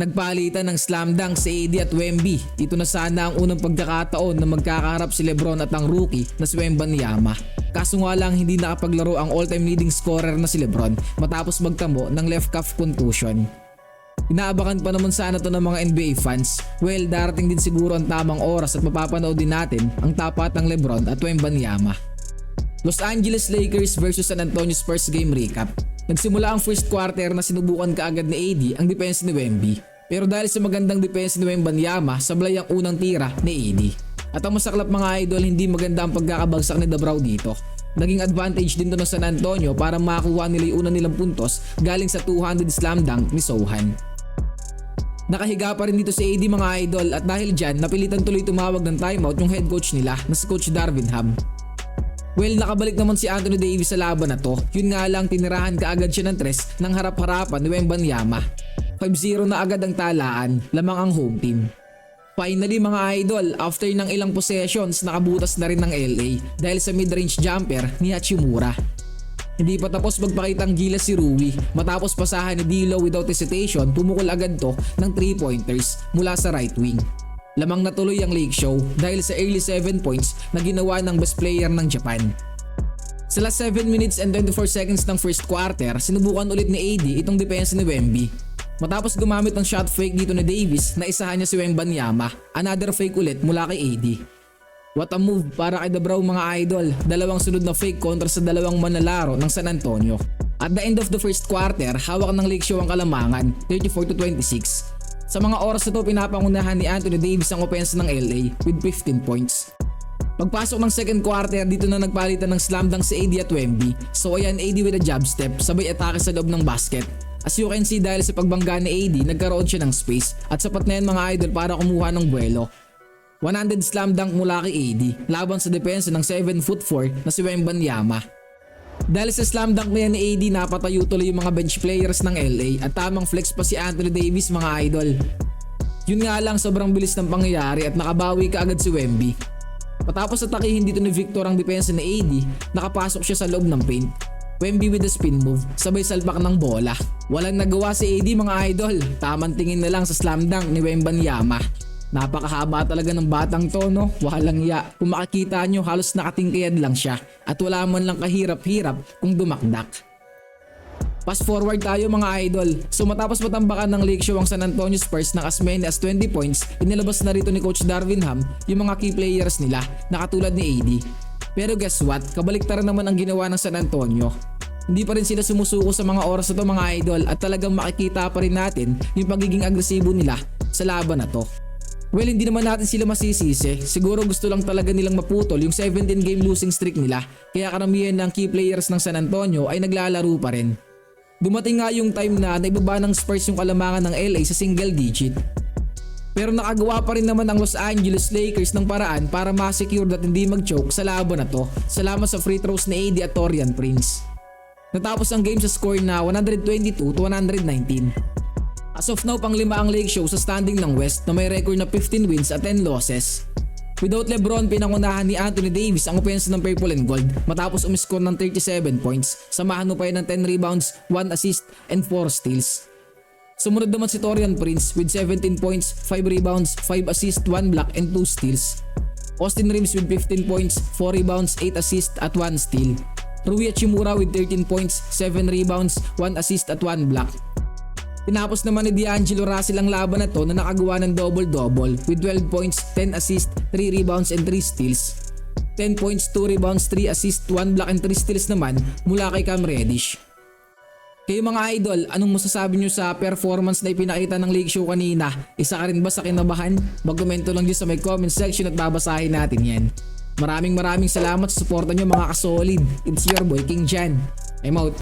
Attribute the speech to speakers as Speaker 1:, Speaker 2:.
Speaker 1: Nagpalitan ng slam dunk si AD at Wemby. Dito na sana ang unang pagkakataon na magkakaharap si Lebron at ang rookie na si Wembanyama. Kaso nga lang hindi nakapaglaro ang all-time leading scorer na si Lebron matapos magtamo ng left cuff contusion. Inaabakan pa naman sana to ng mga NBA fans. Well, darating din siguro ang tamang oras at mapapanood din natin ang tapat ng Lebron at Wembanyama. Los Angeles Lakers versus San Antonio Spurs game recap. Nagsimula ang first quarter na sinubukan kaagad ni AD ang depensa ni Wemby. Pero dahil sa magandang depensa ni Wembanyama, sablay ang unang tira ni AD. At ang masaklap mga idol, hindi maganda ang pagkakabagsak ni Dabraw dito. Naging advantage din to ng San Antonio para makakuha nila yung una nilang puntos galing sa 200 slam dunk ni Sohan. Nakahiga pa rin dito si AD mga idol at dahil dyan napilitan tuloy tumawag ng timeout yung head coach nila na si Coach Darvin Ham. Well, nakabalik naman si Anthony Davis sa laban na to. Yun nga lang tinirahan kaagad siya ng tres ng harap-harapan ni Wembanyama. 5-0 na agad ang talaan, lamang ang home team. Finally mga idol, after ng ilang possessions nakabutas na rin ng LA dahil sa mid-range jumper ni Hachimura. Hindi pa tapos magpakita ang gilas si Rui. Matapos pasahan ni Dilo without hesitation, pumukol agad to ng 3 pointers mula sa right wing. Lamang natuloy ang Lake Show dahil sa early 7 points na ginawa ng best player ng Japan. Sa last 7 minutes and 24 seconds ng first quarter, sinubukan ulit ni AD itong depensa ni Wemby. Matapos gumamit ng shot fake dito ni Davis na isahan niya si Wembanyama, another fake ulit mula kay AD. What a move para kay Dabraw mga idol, dalawang sunod na fake kontra sa dalawang manlalaro ng San Antonio. At the end of the first quarter, hawak ng Lake Show ang kalamangan, 34 to 26. Sa mga oras na to, pinapangunahan ni Anthony Davis ang opensa ng LA with 15 points. Pagpasok ng second quarter, dito na nagpalitan ng slam dunk si AD at Wemby. So ayan, AD with a jab step, sabay atake sa loob ng basket. As you can see dahil sa pagbangga ni AD, nagkaroon siya ng space at sapat na yan mga idol para kumuha ng buwelo. 100 slam dunk mula kay AD laban sa depensa ng 7 foot 4 na si Wembanyama. Dahil sa slam dunk na yan ni AD, napatayo tuloy yung mga bench players ng LA at tamang flex pa si Anthony Davis mga idol. Yun nga lang sobrang bilis ng pangyayari at nakabawi ka agad si Wemby. Patapos atakihin dito ni Victor ang depensa ni AD, nakapasok siya sa loob ng paint. Wemby with the spin move, sabay salpak ng bola. Walang nagawa si AD mga idol, tamang tingin na lang sa slam dunk ni Wembanyama. Napakahaba talaga ng batang to no, walang ya. Kung makikita nyo halos nakatingkayad lang siya at wala man lang kahirap-hirap kung dumakdak. Fast forward tayo mga idol. So matapos matambakan ng Lake Show ang San Antonio Spurs ng as many as 20 points, inilabas na rito ni Coach Darvin Ham yung mga key players nila na katulad ni AD. Pero guess what? Kabaliktaran naman ang ginawa ng San Antonio. Hindi pa rin sila sumusuko sa mga oras na to mga idol at talagang makikita pa rin natin yung pagiging agresibo nila sa laban na to. Well, hindi naman natin sila masisisi. Siguro gusto lang talaga nilang maputol yung 17 game losing streak nila. Kaya karamihan ng key players ng San Antonio ay naglalaro pa rin. Dumating nga yung time na naibaba ng Spurs yung kalamangan ng LA sa single digit. Pero nakagawa pa rin naman ang Los Angeles Lakers ng paraan para ma-secure at hindi mag-choke sa laban na to. Salamat sa free throws ni AD at Torian Prince. Natapos ang game sa score na 122 to 119. As of now, pang lima ang Lake Show sa standing ng West na may record na 15 wins at 10 losses. Without Lebron, pinangunahan ni Anthony Davis ang opensa ng Purple and Gold matapos umiskor ng 37 points. Samahan mo pa yan ng 10 rebounds, 1 assist, and 4 steals. Sumunod naman si Torian Prince with 17 points, 5 rebounds, 5 assists, 1 block, and 2 steals. Austin Reeves with 15 points, 4 rebounds, 8 assists, at 1 steal. Rui Hachimura with 13 points, 7 rebounds, 1 assist at 1 block. Tinapos naman ni D'Angelo Russell ang laban na to na nakagawa ng double-double with 12 points, 10 assists, 3 rebounds and 3 steals. 10 points, 2 rebounds, 3 assists, 1 block and 3 steals naman mula kay Cam Reddish. Kayo mga idol, anong masasabi nyo sa performance na ipinakita ng Lake Show kanina? Isa ka rin ba sa kinabahan? Magkomento lang dyan sa may comment section at babasahin natin yan. Maraming maraming salamat sa suporta nyo mga kasolid. It's your boy King Jan. I'm out.